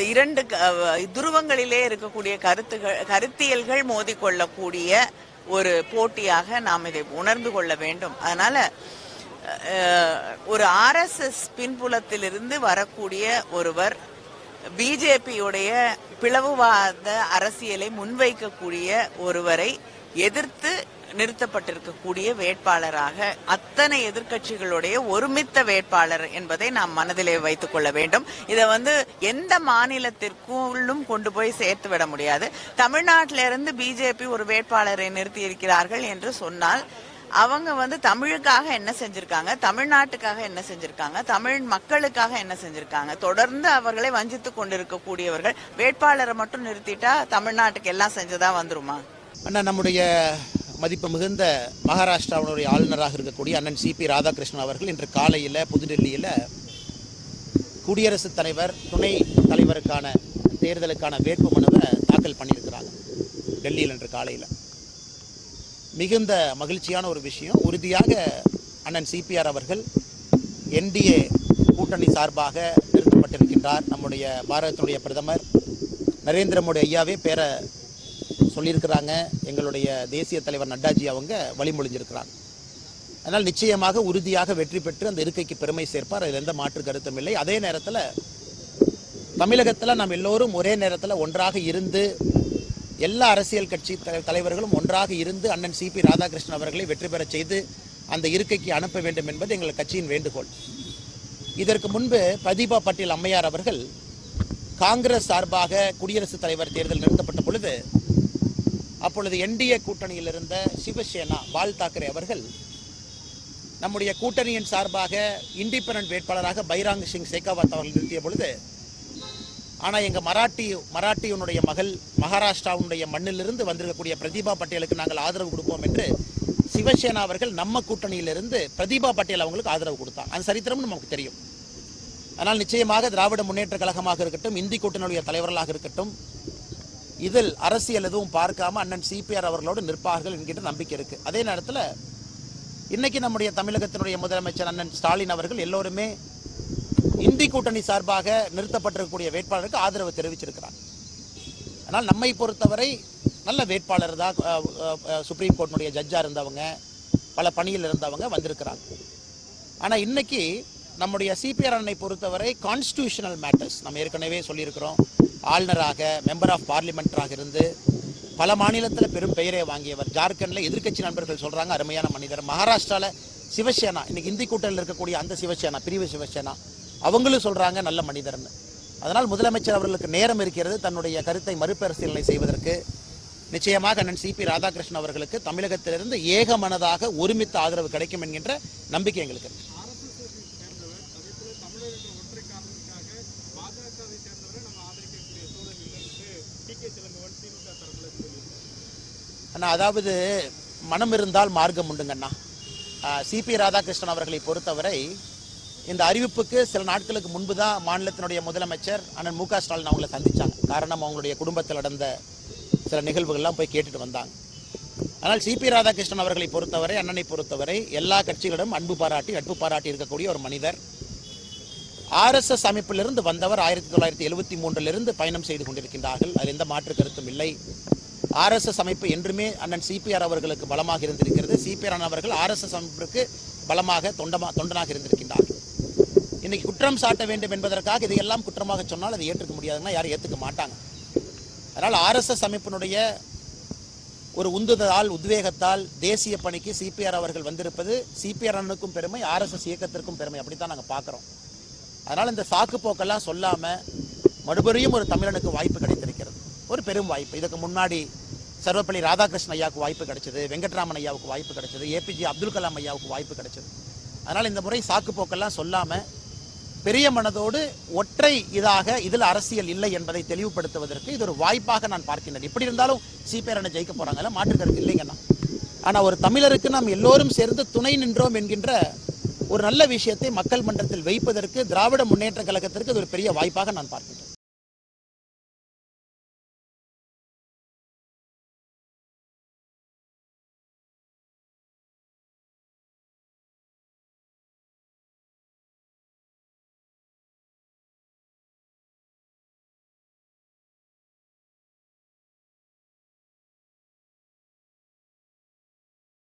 இரண்டு க- துருவங்களிலே இருக்கக்கூடிய கருத்துகள் கருத்தியல்கள் மோதிக்கொள்ளக்கூடிய ஒரு போட்டியாக நாம் இதை உணர்ந்து கொள்ள வேண்டும். அதனால ஒரு ஆர்எஸ்எஸ் பின்புலத்திலிருந்து வரக்கூடிய ஒருவர் பிஜேபியுடைய பிளவுவாத அரசியலை முன்வைக்கக்கூடிய ஒருவரை எதிர்த்து நிறுத்தப்பட்டிருக்கக்கூடிய வேட்பாளராக அத்தனை எதிர்க்கட்சிகளுடைய ஒருமித்த வேட்பாளர் என்பதை நாம் மனதிலே வைத்துக் கொள்ள வேண்டும். இதை வந்து எந்த மாநிலத்திற்குள்ளும் கொண்டு போய் சேர்த்து விட முடியாது. தமிழ்நாட்டிலிருந்து பிஜேபி ஒரு வேட்பாளரை நிறுத்தி இருக்கிறார்கள் என்று சொன்னால் அவங்க வந்து தமிழுக்காக என்ன செஞ்சிருக்காங்க தமிழ்நாட்டுக்காக என்ன செஞ்சிருக்காங்க தமிழ் மக்களுக்காக என்ன செஞ்சிருக்காங்க தொடர்ந்து அவர்களை வஞ்சித்து கொண்டிருக்கக்கூடியவர்கள் வேட்பாளரை மட்டும் நிறுத்திட்டா தமிழ்நாட்டுக்கு எல்லாம் செஞ்சதா வந்துருமா? அண்ணா நம்முடைய மதிப்பு மிகுந்த மகாராஷ்டிராவினுடைய ஆளுநராக இருக்கக்கூடிய அண்ணன் சிபி ராதாகிருஷ்ணன் அவர்கள் இன்று காலையில் புதுடெல்லியில் குடியரசுத் தலைவர் துணை தலைவருக்கான தேர்தலுக்கான வேட்பு மனுவை தாக்கல் பண்ணியிருக்கிறாங்க. டெல்லியில் இன்று காலையில். மிகுந்த மகிழ்ச்சியான ஒரு விஷயம். உறுதியாக அண்ணன் சிபிஆர் அவர்கள் என்டிஏ கூட்டணி சார்பாக நிறுத்தப்பட்டிருக்கின்றார். நம்முடைய பாரதத்தினுடைய பிரதமர் நரேந்திர மோடி ஐயாவே பேர சொல்லியிருக்கிறாங்க. எங்களுடைய தேசிய தலைவர் நட்டாஜி அவங்க வழிமொழிஞ்சிருக்கிறாங்க. அதனால் நிச்சயமாக உறுதியாக வெற்றி பெற்று அந்த இருக்கைக்கு பெருமை சேர்ப்பார். அதில் எந்த மாற்று கருத்தும் இல்லை. அதே நேரத்தில் தமிழகத்தில் நாம் எல்லோரும் ஒரே நேரத்தில் ஒன்றாக இருந்து எல்லா அரசியல் கட்சி த- தலைவர்களும் ஒன்றாக இருந்து அண்ணன் சிபி ராதாகிருஷ்ணன் அவர்களை வெற்றி பெறச் செய்து அந்த இருக்கைக்கு அனுப்ப வேண்டும் என்பது எங்கள் கட்சியின் வேண்டுகோள். இதற்கு முன்பு பிரதீபா பட்டேல் அம்மையார் அவர்கள் காங்கிரஸ் சார்பாக குடியரசுத் தலைவர் தேர்தல் நிறுத்தப்பட்ட பொழுது அப்பொழுது என்டிஏ கூட்டணியில் இருந்த சிவசேனா பால் தாக்கரே அவர்கள் நம்முடைய கூட்டணியின் சார்பாக இண்டிபெண்டன்ட் வேட்பாளராக பைராங் சிங் சேகாவத் அவர்கள் நிறுத்திய பொழுது ஆனால் எங்கள் மராட்டி மராட்டியனுடைய மகள் மகாராஷ்டிராவுடைய மண்ணிலிருந்து வந்திருக்கக்கூடிய பிரதீபா பட்டேலுக்கு நாங்கள் ஆதரவு கொடுப்போம் என்று சிவசேனா அவர்கள் நம்ம கூட்டணியிலிருந்து பிரதீபா பட்டேல் அவங்களுக்கு ஆதரவு கொடுத்தாங்க அந்த சரித்திரமும் நமக்கு தெரியும். ஆனால் நிச்சயமாக திராவிட முன்னேற்ற கழகமாக இருக்கட்டும் இந்தி கூட்டணியுடைய தலைவர்களாக இருக்கட்டும் இதில் அரசியல் எதுவும் பார்க்காம அண்ணன் சிபிஆர் அவர்களோடு நிற்பார்கள் என்கின்ற நம்பிக்கை இருக்கு. அதே நேரத்தில் இன்னைக்கு நம்முடைய தமிழகத்தினுடைய முதலமைச்சர் அண்ணன் ஸ்டாலின் அவர்கள் எல்லோருமே இந்தி கூட்டணி சார்பாக நிறுத்தப்பட்டிருக்கக்கூடிய வேட்பாளருக்கு ஆதரவு தெரிவிச்சிருக்கிறார். ஆனால் நம்மை பொறுத்தவரை நல்ல வேட்பாளர் தான் சுப்ரீம் கோர்ட்டினுடைய ஜட்ஜாக இருந்தவங்க பல பணியில் இருந்தவங்க வந்திருக்கிறாங்க ஆனால் இன்னைக்கு நம்முடைய சிபிஆர் அண்ணனை பொறுத்தவரை கான்ஸ்டியூஷனல் மேட்டர்ஸ் நம்ம ஏற்கனவே சொல்லியிருக்கிறோம். ஆளுநராக மெம்பர் ஆஃப் பார்லிமெண்ட்டாக இருந்து பல மாநிலத்தில் பெரும் பெயரை வாங்கியவர். ஜார்க்கண்டில் எதிர்க்கட்சி நண்பர்கள் சொல்கிறாங்க அருமையான மனிதர். மகாராஷ்டிராவில் சிவசேனா இன்னைக்கு இந்தி கூட்டணியில் இருக்கக்கூடிய அந்த சிவசேனா பிரிவு சிவசேனா அவங்களும் சொல்கிறாங்க நல்ல மனிதர்னு. அதனால் முதலமைச்சர் அவர்களுக்கு நேரம் இருக்கிறது. தன்னுடைய கருத்தை மறுபரிசீலனை செய்வதற்கு. நிச்சயமாக அண்ணன் சிபி ராதாகிருஷ்ணன் அவர்களுக்கு தமிழகத்திலிருந்து ஏகமனதாக ஒருமித்த ஆதரவு கிடைக்கும் என்கின்ற நம்பிக்கை எங்களுக்கு இருக்குது அண்ணா அதாவது மனம் இருந்தால் மார்க்கம் உண்டுங்கண்ணா. சிபி ராதாகிருஷ்ணன் அவர்களை பொறுத்தவரை இந்த அறிவிப்புக்கு சில நாட்களுக்கு முன்பு தான் மாநிலத்தினுடைய முதலமைச்சர் அண்ணன் மு க ஸ்டாலின் அவங்களை சந்தித்தாங்க காரணம் அவங்களுடைய குடும்பத்தில் நடந்த சில நிகழ்வுகள்லாம் போய் கேட்டுட்டு வந்தாங்க. ஆனால் சிபி ராதாகிருஷ்ணன் அவர்களை பொறுத்தவரை அண்ணனை பொறுத்தவரை எல்லா கட்சிகளிடம் அன்பு பாராட்டி நட்பு பாராட்டி இருக்கக்கூடிய ஒரு மனிதர். ஆர்எஸ்எஸ் அமைப்பிலிருந்து வந்தவர் ஆயிரத்தி தொள்ளாயிரத்தி எழுபத்தி மூன்றிலிருந்து பயணம் செய்து கொண்டிருக்கின்றார்கள். அதில் எந்த மாற்று கருத்தும் இல்லை. ஆர்எஸ்எஸ் அமைப்பு என்றுமே அண்ணன் சிபிஆர் அவர்களுக்கு பலமாக இருந்திருக்கிறது. சிபிஆர் அண்ணன் அவர்கள் ஆர்எஸ்எஸ் அமைப்பிற்கு பலமாக தொண்டமா தொண்டனாக இருந்திருக்கின்றார். இன்னைக்கு குற்றம் சாட்ட வேண்டும் என்பதற்காக இதையெல்லாம் குற்றமாக சொன்னால் அதை ஏற்றுக்க முடியாதுன்னா யாரும் ஏற்றுக்க மாட்டாங்க. அதனால் ஆர்எஸ்எஸ் அமைப்பினுடைய ஒரு உந்துதலால் உத்வேகத்தால் தேசிய பணிக்கு சிபிஆர் அவர்கள் வந்திருப்பது சிபிஆர் அண்ணனுக்கும் பெருமை ஆர்எஸ்எஸ் இயக்கத்திற்கும் பெருமை அப்படித்தான் நாங்கள் பார்க்குறோம். அதனால் இந்த சாக்கு போக்கெல்லாம் சொல்லாமல் மறுபடியும் ஒரு தமிழனுக்கு வாய்ப்பு கிடைத்திருக்கு ஒரு பெரும் வாய்ப்பு. இதுக்கு முன்னாடி சர்வப்பள்ளி ராதாகிருஷ்ணன் ஐயாவுக்கு வாய்ப்பு கிடைச்சது வெங்கட்ராமன் ஐயாவுக்கு வாய்ப்பு கிடைச்சது ஏபிஜே அப்துல் கலாம் ஐயாவுக்கு வாய்ப்பு கிடைச்சது. அதனால் இந்த முறை சாக்கு போக்கெல்லாம் சொல்லாமல் பெரிய மனதோடு ஒற்றை இதாக இதில் அரசியல் இல்லை என்பதை தெளிவுபடுத்துவதற்கு இது ஒரு வாய்ப்பாக நான் பார்க்கின்றேன். இப்படி இருந்தாலும் சிபிஆர் ஜெயிக்க போகிறாங்கல்ல மாற்று கருத்து இல்லைங்கண்ணா ஆனால் ஒரு தமிழருக்கு நாம் எல்லோரும் சேர்ந்து துணை நின்றோம் என்கின்ற ஒரு நல்ல விஷயத்தை மக்கள் மன்றத்தில் வைப்பதற்கு திராவிட முன்னேற்ற கழகத்திற்கு இது ஒரு பெரிய வாய்ப்பாக நான் பார்க்கின்றேன்.